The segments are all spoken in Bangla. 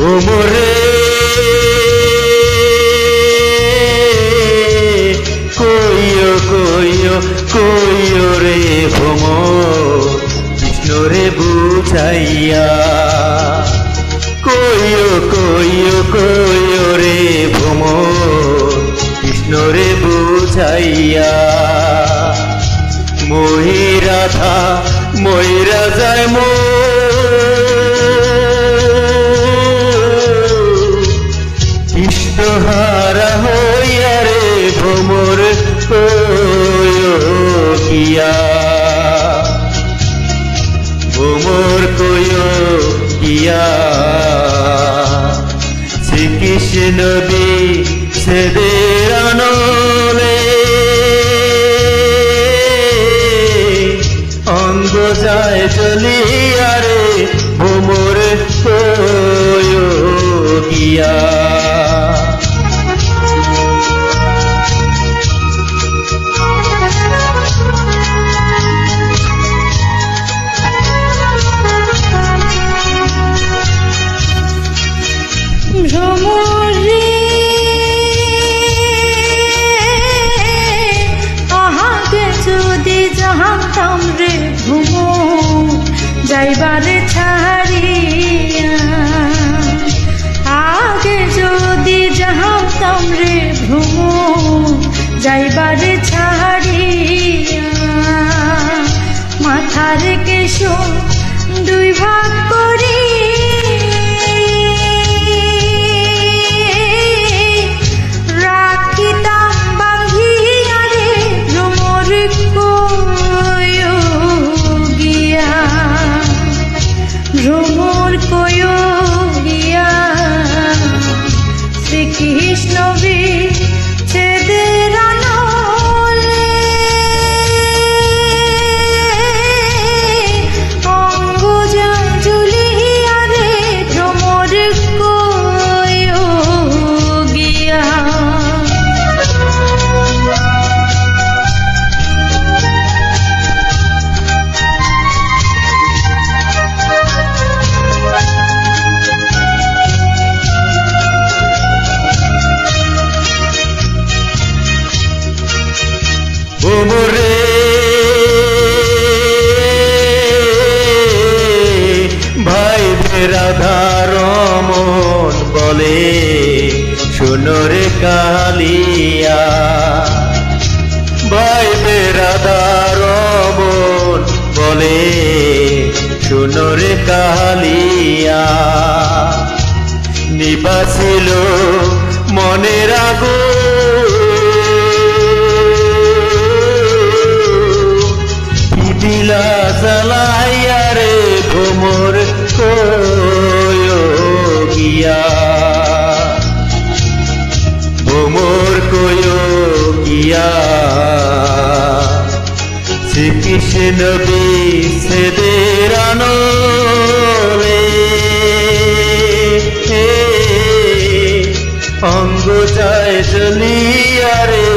ভ্রমরে কইও কইও কইও রে ভ্রম, কৃষ্ণ রে বুঝাইয়া। কইও কইও কইও রে ভ্রম, কৃষ্ণ রে বুঝাইয়া। মহিরাধা ময়রা যায় মো কৃষ্ণহারা কিয়া শ্রীকৃষ্ণ বি সেদের আনলে অঙ্গ যায় চলিয়া রে ভ্রমর গিয়া। জানতাম রে ওমরে ভাই রাধার মন বলে সোনরে কালিয়া। ভাই রাধার মন বলে সোনরে কালিয়া। নিবাসিল মনের আগুন দিলা জ্বালাইয়া রে ভোমর কয় গিয়া। ভোমর শ্রীকৃষ্ণ বিচ্ছেদের আনলে অঙ্গ যায় চলিয়া রে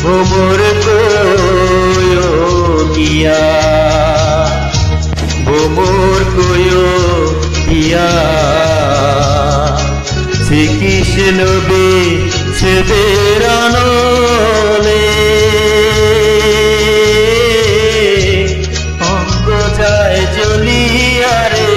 ভোমর কয় শ্রীকৃষ্ণ বে সে বেরানলে অঙ্গ যায় জ্বলিয়া রে